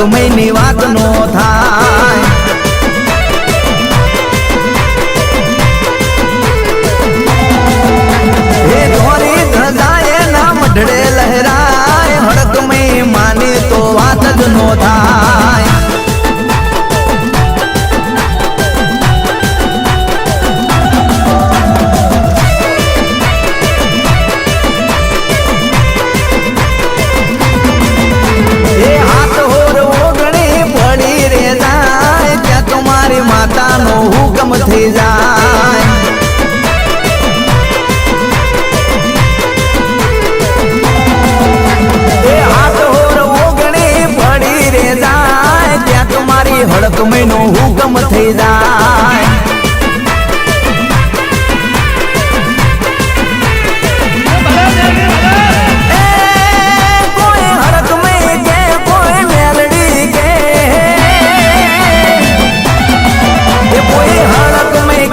હડકમયની વાત નો થાય. હે ધોરી ધજાએ નામ લહેરાય. હડકમય માની તો વાત જ નો થાય.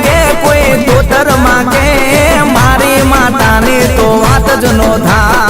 કે. કોઈ તોતરમાં કે મારી માતાની તો વાત જ નો થાય.